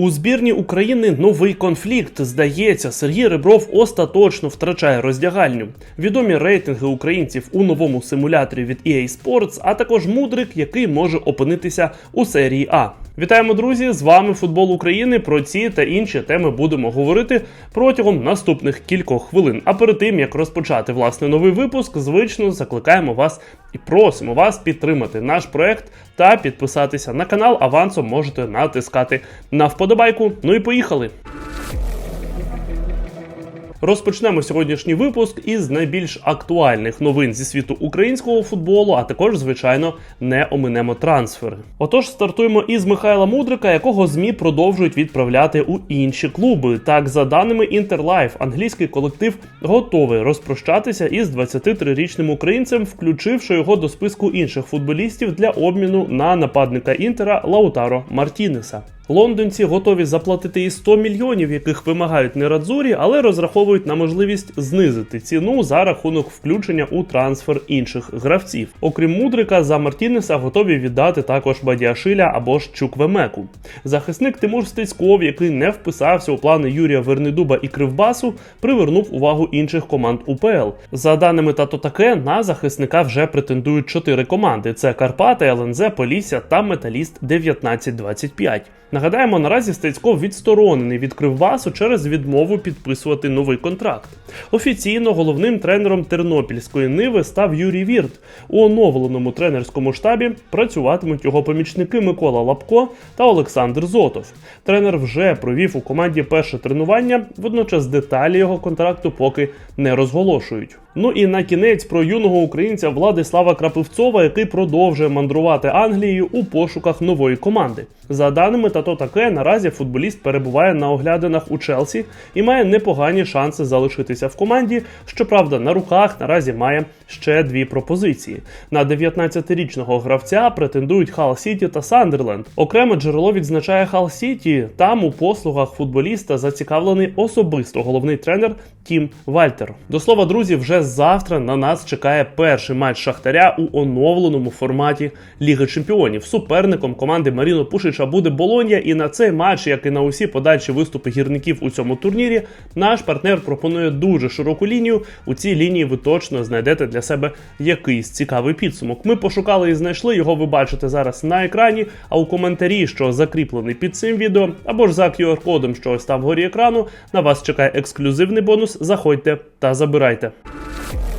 У збірні України новий конфлікт. Здається, Сергій Ребров остаточно втрачає роздягальню. Відомі рейтинги українців у новому симуляторі від EA Sports, а також мудрик, який може опинитися у серії А. Вітаємо, друзі! З вами Футбол України. Про ці та інші теми будемо говорити протягом наступних кількох хвилин. А перед тим як розпочати власне новий випуск, звично закликаємо вас і просимо вас підтримати наш проект та підписатися на канал. Авансом можете натискати на вподобайку. Ну і поїхали! Розпочнемо сьогоднішній випуск із найбільш актуальних новин зі світу українського футболу, а також, звичайно, не оминемо трансфери. Отож, стартуємо із Михайла Мудрика, якого змі продовжують відправляти у інші клуби. Так, за даними Інтерлайф, англійський колектив готовий розпрощатися із 23-річним українцем, включивши його до списку інших футболістів для обміну на нападника Інтера Лаутаро Мартінеса. Лондонці готові заплатити і 100 мільйонів, яких вимагають Нерадзурі, але розраховують на можливість знизити ціну за рахунок включення у трансфер інших гравців. Окрім Мудрика, за Мартінеса готові віддати також Бадіашиля або ж Чуквемеку. Захисник Тимур Стецьков, який не вписався у плани Юрія Вернедуба і Кривбасу, привернув увагу інших команд УПЛ. За даними Тато Таке, на захисника вже претендують чотири команди: це Карпати, ЛНЗ, Полісся та Металіст 1925. Нагадаємо, наразі Стецьков відсторонений від Кривбасу через відмову підписувати новий контракт. Офіційно головним тренером Тернопільської Ниви став Юрій Вірт. У оновленому тренерському штабі працюватимуть його помічники Микола Лапко та Олександр Зотов. Тренер вже провів у команді перше тренування, водночас деталі його контракту поки не розголошують. Ну і на кінець про юного українця Владислава Крапивцова, який продовжує мандрувати Англією у пошуках нової команди. За даними Тато таке, наразі футболіст перебуває на оглядинах у Челсі і має непогані шанси залишитися в команді. Щоправда, на руках наразі має ще дві пропозиції. На 19-річного гравця претендують Хал Сіті та Сандерленд. Окреме джерело відзначає Хал Сіті. Там у послугах футболіста зацікавлений особисто головний тренер Тім Вальтер. До слова, друзі, вже завтра на нас чекає перший матч Шахтаря у оновленому форматі Ліги Чемпіонів. Суперником команди Маріно Пушича буде Болонія, і на цей матч, як і на усі подальші виступи гірників у цьому турнірі, наш партнер пропонує дуже широку лінію. У цій лінії ви точно знайдете для себе якийсь цікавий підсумок. Ми пошукали і знайшли його. Ви бачите зараз на екрані. А у коментарі, що закріплений під цим відео, або ж за QR-кодом, що ось там вгорі екрану, на вас чекає ексклюзивний бонус. Заходьте та забирайте. Okay.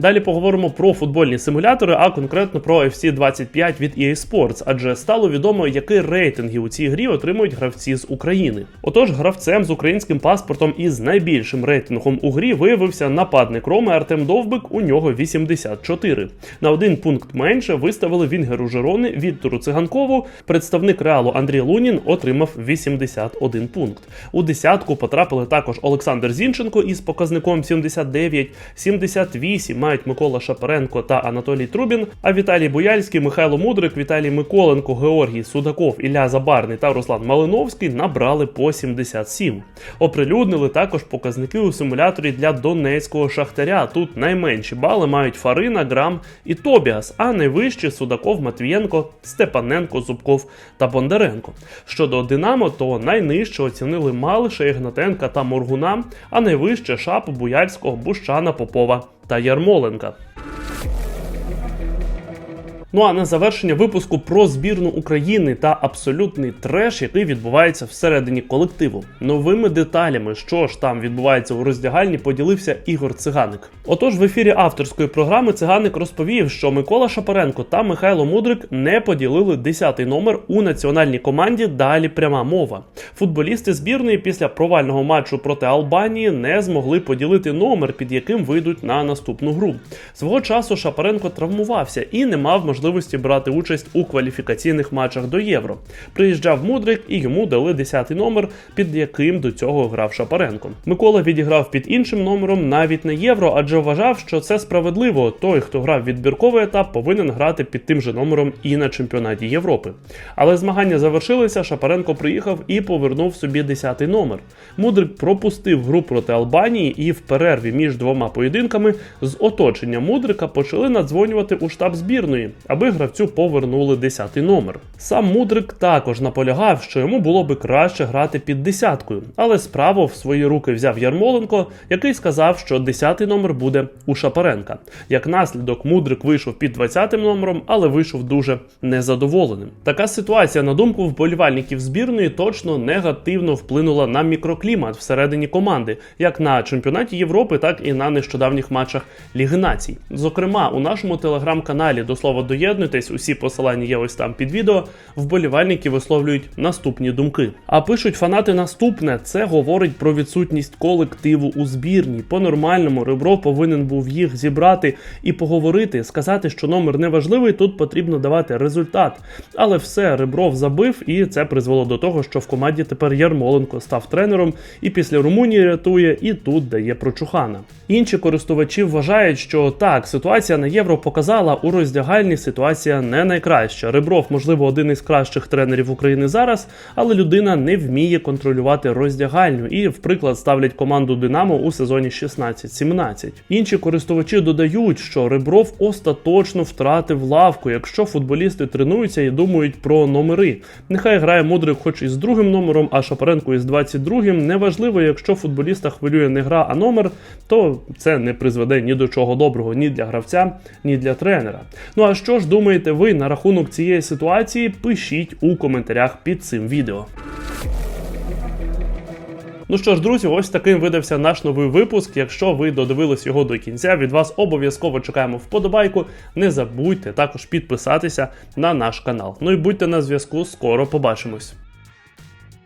Далі поговоримо про футбольні симулятори, а конкретно про FC 25 від EA Sports, адже стало відомо, які рейтинги у цій грі отримують гравці з України. Отож, гравцем з українським паспортом із найбільшим рейтингом у грі виявився нападник Роми Артем Довбик. У нього 84. На один пункт менше виставили Вінгеру Жерони Віктору Циганкову. Представник реалу Андрій Лунін отримав 81 пункт. У десятку потрапили також Олександр Зінченко із показником 79, 78 мають Микола Шапаренко та Анатолій Трубін. А Віталій Бояльський, Михайло Мудрик, Віталій Миколенко, Георгій Судаков, Ілля Забарний та Руслан Малиновський набрали по 77. Оприлюднили також показники у симуляторі для донецького шахтаря. Тут найменші бали мають Фарина, Грам і Тобіас, а найвищі Судаков, Матвієнко, Степаненко, Зубков та Бондаренко. Щодо Динамо, то найнижче оцінили Малиша, Ігнатенка та Моргуна, а найвище Шапу, Буяльського, Бущана, Попова та Ярмоленка. Ну а на завершення випуску про збірну України та абсолютний треш, який відбувається всередині колективу. Новими деталями, що ж там відбувається у роздягальні, поділився Ігор Циганик. Отож, в ефірі авторської програми Циганик розповів, що Микола Шапаренко та Михайло Мудрик не поділили 10-й номер у національній команді. Далі пряма мова. Футболісти збірної після провального матчу проти Албанії не змогли поділити номер, під яким вийдуть на наступну гру. Свого часу Шапаренко травмувався і не мав можливості можливості брати участь у кваліфікаційних матчах до євро. Приїжджав Мудрик і йому дали 10-й номер, під яким до цього грав Шапаренко. Микола відіграв під іншим номером навіть на євро, адже вважав, що це справедливо. Той, хто грав відбірковий етап, повинен грати під тим же номером і на чемпіонаті Європи. Але змагання завершилися. Шапаренко приїхав і повернув собі 10-й номер. Мудрик пропустив гру проти Албанії, і в перерві між двома поєдинками з оточення Мудрика почали надзвонювати у штаб збірної аби гравцю повернули 10-й номер. Сам Мудрик також наполягав, що йому було би краще грати під десяткою, але справу в свої руки взяв Ярмоленко, який сказав, що 10-й номер буде у Шапаренка. Як наслідок, Мудрик вийшов під 20-м номером, але вийшов дуже незадоволеним. Така ситуація, на думку вболівальників збірної, точно негативно вплинула на мікроклімат всередині команди, як на чемпіонаті Європи, так і на нещодавніх матчах Ліги Націй. Зокрема, у нашому телеграм-каналі до слова доєднуйтесь, усі посилання є ось там під відео. Вболівальники висловлюють наступні думки. А пишуть фанати наступне: це говорить про відсутність колективу у збірні. По-нормальному Ребров повинен був їх зібрати і поговорити, сказати, що номер не важливий, тут потрібно давати результат. Але все Ребров забив, і це призвело до того, що в команді тепер Ярмоленко став тренером і після Румунії рятує, і тут дає прочухана. Інші користувачі вважають, що так, ситуація на євро показала у роздягальні ситуація не найкраща. Ребров, можливо, один із кращих тренерів України зараз, але людина не вміє контролювати роздягальню і, в приклад, ставлять команду Динамо у сезоні 16-17. Інші користувачі додають, що Ребров остаточно втратив лавку, якщо футболісти тренуються і думають про номери. Нехай грає Мудрик хоч із другим номером, а Шапаренко із 22-м. Неважливо, якщо футболіста хвилює не гра, а номер, то це не призведе ні до чого доброго ні для гравця, ні для тренера. Ну а ж думаєте ви на рахунок цієї ситуації? Пишіть у коментарях під цим відео. Ну що ж, друзі, ось таким видався наш новий випуск. Якщо ви додивились його до кінця, від вас обов'язково чекаємо вподобайку. Не забудьте також підписатися на наш канал. Ну і будьте на зв'язку, скоро побачимось.